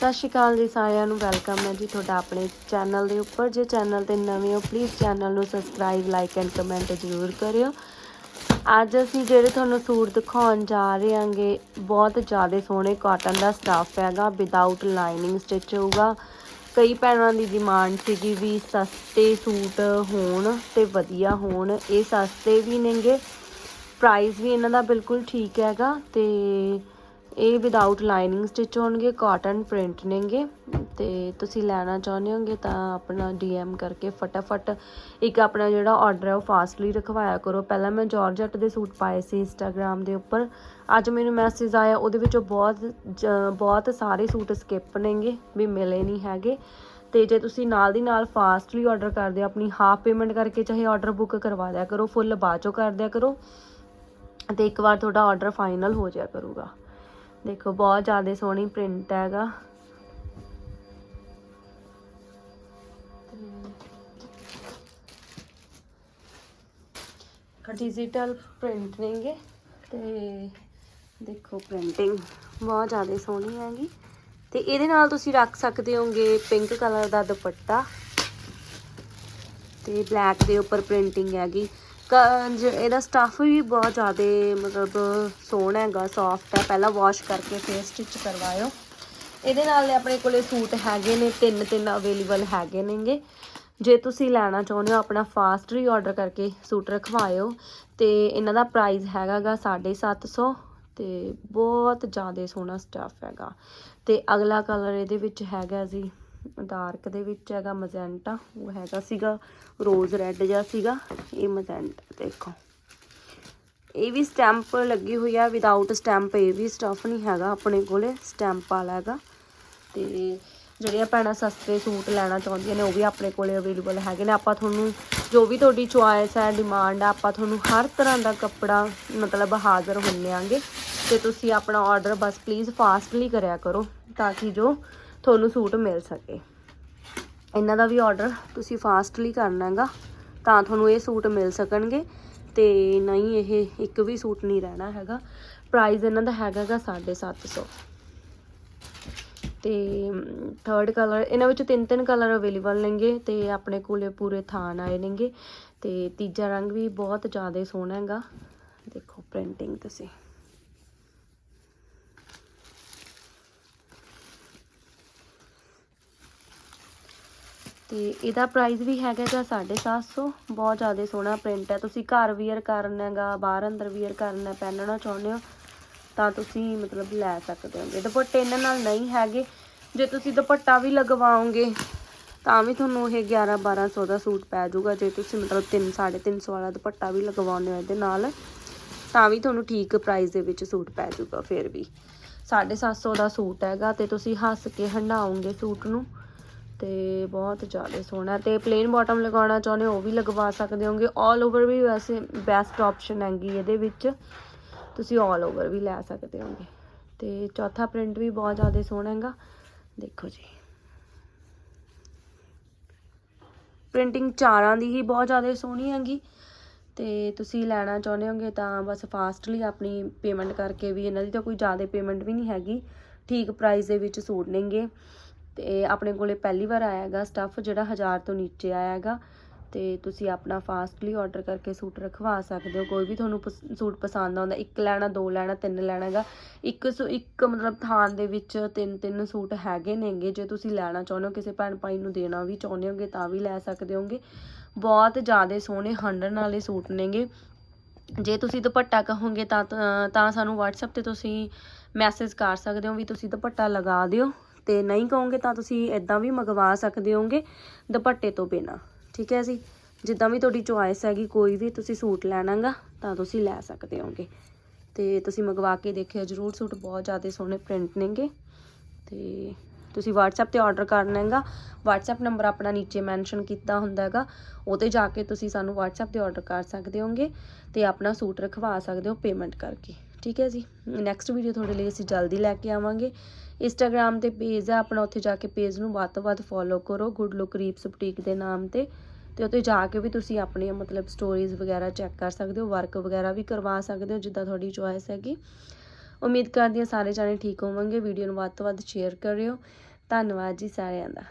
ਸਤਿ ਸ਼੍ਰੀ ਅਕਾਲ ਜੀ ਸਾਰਿਆਂ ਨੂੰ, ਵੈਲਕਮ ਹੈ ਜੀ ਤੁਹਾਡਾ ਆਪਣੇ ਚੈਨਲ ਦੇ ਉੱਪਰ। ਜੇ ਚੈਨਲ ਤੇ ਨਵੇਂ ਹੋ ਪਲੀਜ਼ ਚੈਨਲ ਨੂੰ ਸਬਸਕ੍ਰਾਈਬ ਲਾਈਕ ਐਂਡ ਕਮੈਂਟ ਜ਼ਰੂਰ ਕਰਿਓ। ਅੱਜ ਅਸੀਂ ਜਿਹੜੇ ਤੁਹਾਨੂੰ ਸੂਟ ਦਿਖਾਉਣ ਜਾ ਰਹੇ ਹਾਂਗੇ, ਬਹੁਤ ਜ਼ਿਆਦਾ ਸੋਹਣੇ ਕਾਟਨ ਦਾ ਸਟੱਫ ਹੈਗਾ ਵਿਦਆਊਟ ਲਾਈਨਿੰਗ ਸਟਿਚ ਹੋਊਗਾ। ਕਈ ਭੈਣਾਂ ਦੀ ਡਿਮਾਂਡ ਸੀਗੀ ਵੀ ਸਸਤੇ ਸੂਟ ਹੋਣ ਤੇ ਵਧੀਆ ਹੋਣ, ਇਹ ਸਸਤੇ ਵੀ ਨੇਗੇ। ਪ੍ਰਾਈਸ ਵੀ ਇਹਨਾਂ ਦਾ ਬਿਲਕੁਲ ਠੀਕ ਹੈਗਾ ਤੇ ਇਹ ਵਿਦਆਊਟ ਲਾਈਨਿੰਗ ਸਟਿਚ ਹੋਣਗੇ ਕਾਟਨ ਪ੍ਰਿੰਟ ਨੇਗੇ, ਤੇ ਤੁਸੀਂ ਲੈਣਾ ਚਾਹੁੰਦੇ ਹੋਗੇ ਤਾਂ ਆਪਣਾ ਡੀਐਮ ਕਰਕੇ ਫਟਾਫਟ ਇੱਕ ਆਪਣਾ ਜਿਹੜਾ ਆਰਡਰ ਹੈ ਉਹ ਫਾਸਟਲੀ ਰਖਵਾਇਆ ਕਰੋ। ਪਹਿਲਾਂ ਮੈਂ ਜਾਰਜਟ ਦੇ ਸੂਟ ਪਾਏ ਸੀ ਇੰਸਟਾਗ੍ਰam ਦੇ ਉੱਪਰ। ਅੱਜ ਮੈਨੂੰ ਮੈਸੇਜ ਆਇਆ, ਉਹਦੇ ਵਿੱਚੋਂ ਬਹੁਤ ਜ- ਬਹੁਤ ਸਾਰੇ ਸੂਟ ਸਕਿਪ ਨੇਗੇ, ਵੀ ਮਿਲੇ ਨਹੀਂ ਹੈਗੇ। ਤੇ ਜੇ ਤੁਸੀਂ ਨਾਲ ਦੀ ਨਾਲ ਫਾਸਟਲੀ ਆਰਡਰ ਕਰਦੇ ਹੋ, ਆਪਣੀ ਹਾਫ ਪੇਮੈਂਟ ਕਰਕੇ ਚਾਹੇ ਆਰਡਰ ਬੁੱਕ ਕਰਵਾ ਦਿਆ ਕਰੋ ਫੁੱਲ ਬਾਅਦ ਚੋਂ ਕਰ ਦਿਆ ਕਰੋ। ਤੇ ਇੱਕ ਵਾਰ ਤੁਹਾਡਾ ਆਰਡਰ ਫਾਈਨਲ ਹੋ ਜਾਇਆ ਕਰੂਗਾ। ਦੇਖੋ, ਬਹੁਤ ਜ਼ਿਆਦਾ ਸੋਹਣੀ ਪ੍ਰਿੰਟ ਹੈਗਾ। ਡਿਜੀਟਲ ਪ੍ਰਿੰਟ ਨੇਗੇ। ਤੇ ਦੇਖੋ ਪ੍ਰਿੰਟਿੰਗ ਬਹੁਤ ਜ਼ਿਆਦਾ ਸੋਹਣੀ ਹੈਗੀ। ਤੇ ਇਹਦੇ ਨਾਲ ਤੁਸੀਂ ਰੱਖ ਸਕਦੇ ਹੋਗੇ ਪਿੰਕ ਕਲਰ ਦਾ ਦੁਪੱਟਾ। ਤੇ ਬਲੈਕ ਦੇ ਉੱਪਰ ਪ੍ਰਿੰਟਿੰਗ ਹੈਗੀ। ਇਹਦਾ ਸਟੱਫ ਵੀ ਬਹੁਤ ਜ਼ਿਆਦਾ ਮਤਲਬ ਸੋਹਣਾ ਹੈਗਾ ਸੌਫਟ ਹੈ, ਪਹਿਲਾਂ ਵਾਸ਼ ਕਰਕੇ ਫੇਰ ਸਟਿਚ ਕਰਵਾਇਓ। ਇਹਦੇ ਨਾਲ ਆਪਣੇ ਕੋਲੇ ਸੂਟ ਹੈਗੇ ਨੇ ਤਿੰਨ ਤਿੰਨ ਅਵੇਲੇਬਲ ਹੈਗੇ ਨੇਗੇ। ਜੇ ਤੁਸੀਂ ਲੈਣਾ ਚਾਹੁੰਦੇ ਹੋ, ਆਪਣਾ ਫਾਸਟਲੀ ਆਰਡਰ ਕਰਕੇ ਸੂਟ ਰਖਵਾਇਓ। ਤੇ ਇਹਨਾਂ ਦਾ ਪ੍ਰਾਈਸ ਹੈਗਾਗਾ 750 ਤੇ ਬਹੁਤ ਜ਼ਿਆਦਾ ਸੋਹਣਾ ਸਟੱਫ ਹੈਗਾ। ਤੇ ਅਗਲਾ ਕਲਰ ਇਹਦੇ ਵਿੱਚ ਹੈਗਾ ਜੀ ਡਾਰਕ ਦੇ ਵਿੱਚ ਹੈਗਾ ਮਜੈਂਟਾ ਉਹ ਹੈਗਾ ਸੀਗਾ ਰੋਜ਼ ਰੈੱਡ ਜਿਹਾ ਸੀਗਾ, ਇਹ ਮਜੈਂਟਾ ਦੇਖੋ। ਇਹ ਵੀ ਸਟੈਂਪ ਲੱਗੀ ਹੋਈ ਆ ਵਿਦਆਊਟ ਸਟੈਂਪ ਇਹ ਵੀ ਸਟਫ ਨਹੀਂ ਹੈਗਾ ਆਪਣੇ ਕੋਲੇ ਸਟੈਂਪ ਵਾਲਾ ਹੈਗਾ। ਤੇ ਜਿਹੜੀਆਂ ਭੈਣਾਂ ਸਸਤੇ ਸੂਟ ਲੈਣਾ ਚਾਹੁੰਦੀਆਂ ਨੇ, ਉਹ ਵੀ ਆਪਣੇ ਕੋਲੇ ਅਵੇਲੇਬਲ ਹੈਗੇ ਨੇ। ਆਪਾਂ ਤੁਹਾਨੂੰ ਜੋ ਵੀ ਤੁਹਾਡੀ ਚੁਆਇਸ ਹੈ ਡਿਮਾਂਡ ਆ, ਆਪਾਂ ਤੁਹਾਨੂੰ ਹਰ ਤਰ੍ਹਾਂ ਦਾ ਕੱਪੜਾ ਮਤਲਬ ਹਾਜ਼ਰ ਹੁੰਨੇ ਆਂਗੇ। ਤੇ ਤੁਸੀਂ ਆਪਣਾ ਆਰਡਰ ਬਸ ਪਲੀਜ਼ ਫਾਸਟਲੀ ਕਰਿਆ ਕਰੋ, ਤਾਂ ਕਿ ਜੋ ਤੁਹਾਨੂੰ ਸੂਟ ਮਿਲ ਸਕੇ। ਇਹਨਾਂ ਦਾ ਵੀ ਆਰਡਰ ਤੁਸੀਂ ਫਾਸਟਲੀ ਕਰਨਾ ਹੈਗਾ, ਤਾਂ ਤੁਹਾਨੂੰ ਇਹ ਸੂਟ ਮਿਲ ਸਕਣਗੇ। ਤੇ ਨਹੀਂ, ਇਹ ਇੱਕ ਵੀ ਸੂਟ ਨਹੀਂ ਰਹਿਣਾ ਹੈਗਾ। ਪ੍ਰਾਈਸ ਇਹਨਾਂ ਦਾ ਹੈਗਾ ਗਾ 750 ਤੇ ਥਰਡ ਕਲਰ ਇਹਨਾਂ ਵਿੱਚ ਤਿੰਨ ਤਿੰਨ ਕਲਰ ਅਵੇਲੇਬਲ ਨੇਗੇ ਤੇ ਆਪਣੇ ਕੋਲੇ ਪੂਰੇ ਥਾਨ ਆਏ ਨੇਗੇ। ਤੇ ਤੀਜਾ ਰੰਗ ਵੀ ਬਹੁਤ ਜ਼ਿਆਦਾ ਸੋਹਣਾ ਹੈਗਾ। ਦੇਖੋ ਪ੍ਰਿੰਟਿੰਗ ਤੁਸੀਂ। ਤੇ ਇਹਦਾ ਪ੍ਰਾਈਸ ਵੀ ਹੈਗਾ ਗਾ 750 ਬਹੁਤ ਜ਼ਿਆਦਾ ਸੋਹਣਾ ਪ੍ਰਿੰਟ ਹੈ। ਤੁਸੀਂ ਘਰ ਵੀਅਰ ਕਰਨਾ ਹੈਗਾ, ਬਾਹਰ ਅੰਦਰ ਵੀਅਰ ਕਰਨਾ, ਪਹਿਨਣਾ ਚਾਹੁੰਦੇ ਹੋ, ਤਾਂ ਤੁਸੀਂ ਮਤਲਬ ਲੈ ਸਕਦੇ ਹੋਗੇ ਦੁਪੱਟੇ ਇਹਨਾਂ ਨਾਲ ਨਹੀਂ ਹੈਗੇ। ਜੇ ਤੁਸੀਂ ਦੁਪੱਟਾ ਵੀ ਲਗਵਾਓਗੇ, ਤਾਂ ਵੀ ਤੁਹਾਨੂੰ ਇਹ 11 1200 ਦਾ ਸੂਟ ਪੈ ਜਾਊਗਾ। ਜੇ ਤੁਸੀਂ ਮਤਲਬ 3 350 ਵਾਲਾ ਦੁਪੱਟਾ ਵੀ ਲਗਵਾਉਂਦੇ ਹੋ ਇਹਦੇ ਨਾਲ, ਤਾਂ ਵੀ ਤੁਹਾਨੂੰ ਠੀਕ ਪ੍ਰਾਈਸ ਦੇ ਵਿੱਚ ਸੂਟ ਪੈ ਜਾਊਗਾ ਫਿਰ ਵੀ। 750 ਦਾ ਸੂਟ ਹੈਗਾ ਤੇ ਤੁਸੀਂ ਹੱਸ ਕੇ ਹੰਡਾਓਗੇ ਸੂਟ ਨੂੰ। ਤੇ ਬਹੁਤ ਜ਼ਿਆਦਾ ਸੋਹਣਾ ਤੇ ਪਲੇਨ ਬਾਟਮ ਲਗਾਉਣਾ ਚਾਹੁੰਦੇ ਹੋ, ਉਹ ਵੀ ਲਗਵਾ ਸਕਦੇ ਹੋਗੇ। 올 ਓਵਰ ਵੀ ਵੈਸੇ ਬੈਸਟ ਆਪਸ਼ਨ ਹੈਗੀ ਇਹਦੇ ਵਿੱਚ। ਤੁਸੀਂ 올 ਓਵਰ ਵੀ ਲੈ ਸਕਦੇ ਹੋਗੇ। ਤੇ ਚੌਥਾ ਪ੍ਰਿੰਟ ਵੀ ਬਹੁਤ ਜ਼ਿਆਦਾ ਸੋਹਣਾ ਹੈਗਾ। ਦੇਖੋ ਜੀ। ਪ੍ਰਿੰਟਿੰਗ ਚਾਰਾਂ ਦੀ ਹੀ ਬਹੁਤ ਜ਼ਿਆਦਾ ਸੋਹਣੀ ਹੈਗੀ। ਤੇ ਤੁਸੀਂ ਲੈਣਾ ਚਾਹੁੰਦੇ ਹੋਗੇ ਤਾਂ ਬਸ ਫਾਸਟਲੀ ਆਪਣੀ ਪੇਮੈਂਟ ਕਰਕੇ ਵੀ, ਇਹਨਾਂ ਦੀ ਤਾਂ ਕੋਈ ਜ਼ਿਆਦਾ ਪੇਮੈਂਟ ਵੀ ਨਹੀਂ ਹੈਗੀ। ਠੀਕ ਪ੍ਰਾਈਸ ਦੇ ਵਿੱਚ ਸੂਟ ਨੇਗੇ। ਤੇ ਆਪਣੇ ਕੋਲੇ ਪਹਿਲੀ ਵਾਰ ਆਇਆ ਹੈਗਾ ਸਟੱਫ ਜਿਹੜਾ 1000 ਤੋਂ ਨੀਚੇ ਆਇਆ ਹੈਗਾ। ਤੇ ਤੁਸੀਂ ਆਪਣਾ ਫਾਸਟਲੀ ਆਰਡਰ ਕਰਕੇ ਸੂਟ ਰਖਵਾ ਸਕਦੇ ਹੋ। ਕੋਈ ਵੀ ਤੁਹਾਨੂੰ ਪਸ- ਸੂਟ ਪਸੰਦ ਆਉਂਦਾ, ਇੱਕ ਲੈਣਾ, ਦੋ ਲੈਣਾ, ਤਿੰਨ ਲੈਣਾ ਹੈਗਾ। ਇੱਕ ਸੂ, ਇੱਕ ਮਤਲਬ ਥਾਨ ਦੇ ਵਿੱਚ ਤਿੰਨ ਤਿੰਨ ਸੂਟ ਹੈਗੇ ਨੇਗੇ। ਜੇ ਤੁਸੀਂ ਲੈਣਾ ਚਾਹੁੰਦੇ ਹੋ, ਕਿਸੇ ਭੈਣ ਭਾਈ ਨੂੰ ਦੇਣਾ ਵੀ ਚਾਹੁੰਦੇ ਹੋਗੇ ਤਾਂ ਵੀ ਲੈ ਸਕਦੇ ਹੋਗੇ। ਬਹੁਤ ਜ਼ਿਆਦਾ ਸੋਹਣੇ ਹੰਡਣ ਵਾਲੇ ਸੂਟ ਨੇਗੇ। ਜੇ ਤੁਸੀਂ ਦੁਪੱਟਾ ਕਹੋਗੇ ਤਾਂ ਤਾਂ ਸਾਨੂੰ WhatsApp ਤੇ ਤੁਸੀਂ ਮੈਸੇਜ ਕਰ ਸਕਦੇ ਹੋ ਵੀ ਤੁਸੀਂ ਦੁਪੱਟਾ ਲਗਾ ਦਿਓ। ਤੇ ਨਹੀਂ ਕਹੋਗੇ ਤਾਂ ਤੁਸੀਂ ਇਦਾਂ ਵੀ ਮੰਗਵਾ ਸਕਦੇ ਹੋਗੇ ਦੁਪੱਟੇ ਤੋਂ ਬਿਨਾ, ਠੀਕ ਹੈ ਜੀ? ਜਿੱਦਾਂ ਵੀ ਤੁਹਾਡੀ ਚੁਆਇਸ ਹੈਗੀ, ਕੋਈ ਵੀ ਤੁਸੀਂ ਸੂਟ ਲੈਣਾਗਾ, ਤਾਂ ਤੁਸੀਂ ਲੈ ਸਕਦੇ ਹੋਗੇ। ਤੇ ਤੁਸੀਂ ਮੰਗਵਾ ਕੇ ਦੇਖਿਓ ਜਰੂਰ ਸੂਟ ਬਹੁਤ ਜ਼ਿਆਦਾ ਸੋਹਣੇ ਪ੍ਰਿੰਟ ਨੇਗੇ। ਤੇ ਤੁਸੀਂ WhatsApp ਤੇ ਆਰਡਰ ਕਰਨਾ ਹੈਗਾ WhatsApp ਨੰਬਰ ਆਪਣਾ ਨੀਚੇ ਮੈਂਸ਼ਨ ਕੀਤਾ ਹੁੰਦਾ ਹੈਗਾ ਉਹ ਤੇ ਜਾ ਕੇ ਤੁਸੀਂ ਸਾਨੂੰ WhatsApp ਤੇ ਆਰਡਰ ਕਰ ਸਕਦੇ ਹੋਗੇ ਤੇ ਆਪਣਾ ਸੂਟ ਰਖਵਾ ਸਕਦੇ ਹੋ ਪੇਮੈਂਟ ਕਰਕੇ। ਠੀਕ ਹੈ ਜੀ। ਨੈਕਸਟ ਵੀਡੀਓ ਤੁਹਾਡੇ ਲਈ ਅਸੀਂ ਜਲਦੀ ਲੈ ਕੇ ਆਵਾਂਗੇ। ਇੰਸਟਾਗ੍ਰam ਤੇ ਪੇਜ ਆ ਆਪਣਾ ਉੱਥੇ ਜਾ ਕੇ ਪੇਜ ਨੂੰ ਵੱਧ ਤੋਂ ਵੱਧ ਫੋਲੋ ਕਰੋ ਗੁੱਡ ਲੁੱਕ ਰੀਪਸ ਬੁਟੀਕ ਦੇ ਨਾਮ ਤੇ। ਤੇ ਉੱਥੇ ਜਾ ਕੇ ਵੀ ਤੁਸੀਂ ਆਪਣੀਆਂ ਮਤਲਬ ਸਟੋਰੀਜ਼ ਵਗੈਰਾ ਚੈੱਕ ਕਰ ਸਕਦੇ ਹੋ ਵਰਕ ਵਗੈਰਾ ਵੀ ਕਰਵਾ ਸਕਦੇ ਹੋ, ਜਿੱਦਾਂ ਤੁਹਾਡੀ ਚੋਇਸ ਹੈਗੀ। ਉਮੀਦ ਕਰਦੀ ਹਾਂ ਸਾਰੇ ਜਾਣੇ ਠੀਕ ਹੋਵੋਗੇ। ਵੀਡੀਓ ਨੂੰ ਵੱਧ ਤੋਂ ਵੱਧ ਸ਼ੇਅਰ ਕਰਿਓ। ਧੰਨਵਾਦ ਜੀ ਸਾਰਿਆਂ ਦਾ।